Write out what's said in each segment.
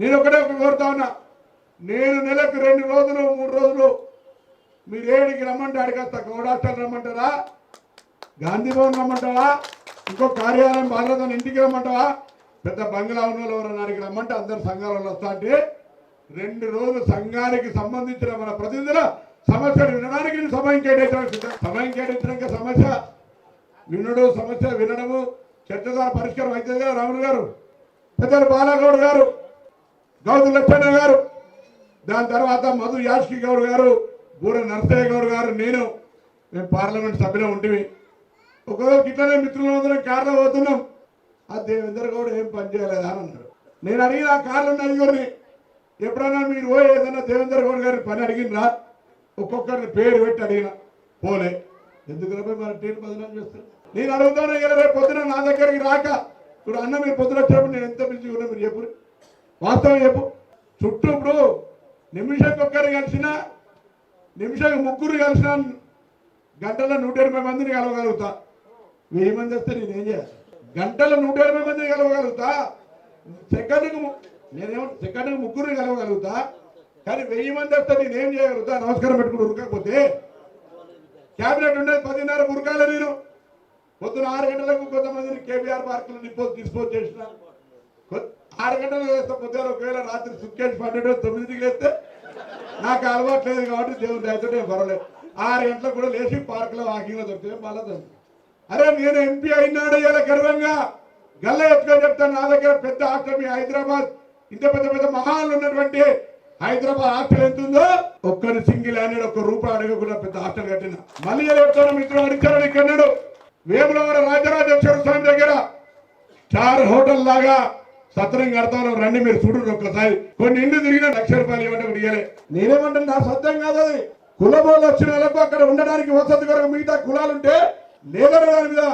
నేను ఒకటే ఒక కోరుతా ఉన్నా. నేను నెలకు రెండు రోజులు మూడు రోజులు మీరు ఏడికి రమ్మంటే అడిగేస్తా. గౌడాస్టల్ రమ్మంటారా? గాంధీ భవన్ రమ్మంటారా? ఇంకో కార్యాలయం బాలరాజన్ ఇంటికి రమ్మంటావా పెద్ద బంగ్లా ఉన్న వాళ్ళు ఎవరన్నా అడిగి రమ్మంటే అందరు సంఘాలలో వస్తా అంటే రెండు రోజులు సంఘానికి సంబంధించిన మన ప్రతినిధుల సమస్యలు వినడానికి నేను సమయం కేటాయించడానికి సమయం కేటాయించడానికి సమస్య వినుడు సమస్య వినడము. చర్చ ద్వారా పరిష్కారం అవుతుంది కదా రాములు గారు? పెద్దలు బాలగౌడ్ గారు గౌతు లచ్చన్న గారు. దాని తర్వాత మధు యాష్కి గౌడ్ గారు బూర నరసయ్య గౌడ్ గారు నేను మేము పార్లమెంట్ సభ్యులు ఉంటివి ఒకరోజు ఇట్లనే మిత్రులందరం కార్లో పోతున్నాం ఆ దేవేందర్ గౌడ్ ఏం పని చేయలేదా అని అన్నాడు నేను అడిగిన ఆ కార్లు ఉన్న ఎప్పుడైనా మీరు పోయి ఏదైనా దేవేందర్ గౌడ్ గారి పని అడిగినరా? ఒక్కొక్కరిని పేరు పెట్టి అడిగిన. పోలే. ఎందుకు పోయి మన టీం బదనాలు చేస్తారు నేను అడుగుతాను ఇరవై రేపు పొద్దున నా దగ్గరికి రాక ఇప్పుడు అన్న మీరు పొద్దున వచ్చినప్పుడు నేను ఎంత పిలిచి ఉన్నా మీరు చెప్పు. వాస్తవం చెప్పు. చుట్టూ ఇప్పుడు నిమిషంకి ఒక్కరు కలిసినా నిమిషానికి ముగ్గురు కలిసిన గంటలో నూట ఎనభై మందిని కలవగలుగుతా. వెయ్యి మంది వస్తే నేనేం చేయాలి? గంటలో నూట ఎనభై మందిని కలవగలుగుతా. సెకండ్కి నేనేమో సెకండ్కి ముగ్గురు కలవగలుగుతా. కానీ వెయ్యి మంది వస్తే నేనేం చేయగలుగుతా? నమస్కారం పెట్టుకుని ఉరకకపోతే. క్యాబినెట్ ఉండేది పదిన్నర ఉరకాలి నేను. పొద్దున ఆరు గంటలకు కొంతమందిని కేబీఆర్ పార్కులు డిపోజ్ డిస్పోజ్ చేసిన. ఆరు గంటల వేస్తే పొద్దున ఒకవేళ రాత్రి సుక్కేసి పన్నెండు తొమ్మిదికి లేస్తే నాకు అలవాటు లేదు కాబట్టి దేవుని దయతో నేను పర్వాలేదు. ఆరు గంటలకు కూడా లేచి పార్కులో వాకింగ్లో దొరికితే మళ్ళా అరే నేను ఎంపీ అయినాడు ఇలా గర్వంగా. గల్ల ఎత్తుకొని చెప్తాను నా దగ్గర పెద్ద హాస్టల్ మీ హైదరాబాద్. ఇంత పెద్ద పెద్ద మహాన్లు ఉన్నటువంటి హైదరాబాద్ హాస్టల్ ఎంత ఉందో? ఒక్కరి సింగిల్ అనేది ఒక్క రూపాయి అడగకుండా పెద్ద హాస్టల్ కట్టిన. మళ్ళీ చెప్తాను మిత్రులు అడిగారు ఇక్కడ వేములవాడ రాజరాజేశ్వర స్వామి దగ్గర స్టార్ హోటల్ లాగా సత్రం కడతాను రండి మీరు చూడండి ఒక్కసారి. కొన్ని ఇండ్లు తిరిగిన లక్ష రూపాయలు ఇవ్వండి ఇవ్వలే నేనేమంటాను నా సత్యం కాదు అది. కులబోలు వచ్చిన వాళ్ళకు అక్కడ ఉండడానికి వసతి కొరకు మిగతా కులాలుంటే లేదన్న దాని మీద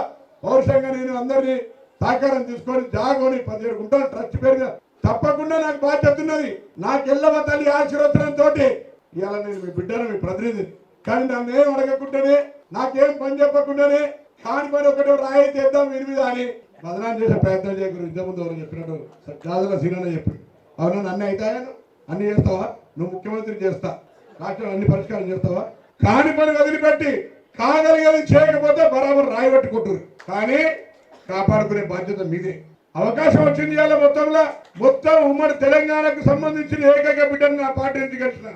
పౌరుషంగా నేను అందరినీ సహకారం తీసుకొని జాగోని పదిహేడు గుంటలు ట్రస్ట్ పేరు తప్పకుండా నాకు బాధ్యత ఉన్నది. నాకు ఎల్లవ తల్లి ఆశీర్వచనంతో ఇవాళ నేను మీ బిడ్డను మీ ప్రతినిధి కానీ నన్ను ఏం అడగకుండానే నాకేం పని చెప్పకుండానే కాని ఒకటో ఒకటి రాయి చేద్దాం వీరి అని బదనాన్ని చేసే ప్రయత్నం చేయకూడదు ఇంతకుముందు ఎవరు చెప్పినట్టు గాజుల సీనన్న చెప్పి అవును? అన్నీ అవుతాయను అన్ని చేస్తావా? నువ్వు ముఖ్యమంత్రి చేస్తా. రాష్ట్రం అన్ని పరిష్కారం చేస్తావా? కాని పని వదిలిపెట్టి కాగలిగేది చేయకపోతే బరాబర్ రాయి కానీ కాపాడుకునే బాధ్యత మీదే. అవకాశం వచ్చింది ఇవాళ మొత్తంలో. మొత్తం ఉమ్మడి తెలంగాణకు సంబంధించిన ఏకైక బిడ్డను నా పార్టీ నుంచి గెలిచిన.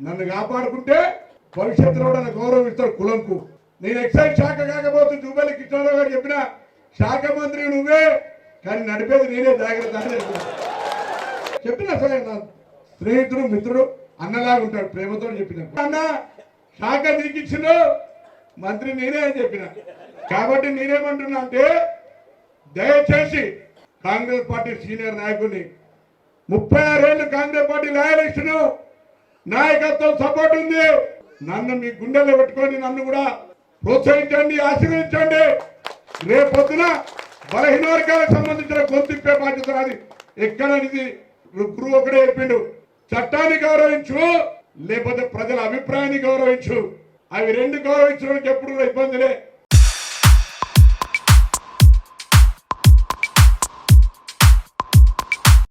నన్ను కాపాడుకుంటే భవిష్యత్తులో కూడా గౌరవం ఇస్తారు కులంకు. నేను ఎక్సైజ్ శాఖ కాకపోతే జూబేలి కృష్ణారావు గారు చెప్పిన శాఖ మంత్రి నువ్వే కానీ నడిపేది నేనే జాగ్రత్త అని చెప్పిన. చెప్పిన సరే నా స్నేహితుడు మిత్రుడు అన్నలాగా ఉంటాడు ప్రేమతో చెప్పిన. అన్న శాఖ నీకు ఇచ్చిన మంత్రి నేనే అని చెప్పిన. కాబట్టి నేనేమంటున్నా అంటే దయచేసి కాంగ్రెస్ పార్టీ సీనియర్ నాయకుడిని ముప్పై ఆరేళ్ళు కాంగ్రెస్ పార్టీ లాయలిస్టును నాయకత్వం సపోర్ట్ ఉంది. నన్ను మీ గుండెలో పెట్టుకొని నన్ను కూడా ప్రోత్సహించండి ఆశీర్వదించండి. రేపొద్దున బలహీన వర్గాలకు సంబంధించిన గొంతిప్పే బాధ్యత నాది. ఎక్కడ ఇది గురువు ఒకడే చెప్పిండు. చట్టాన్ని గౌరవించు లేకపోతే ప్రజల అభిప్రాయాన్ని గౌరవించు. అవి రెండు గౌరవించడానికి ఎప్పుడు కూడా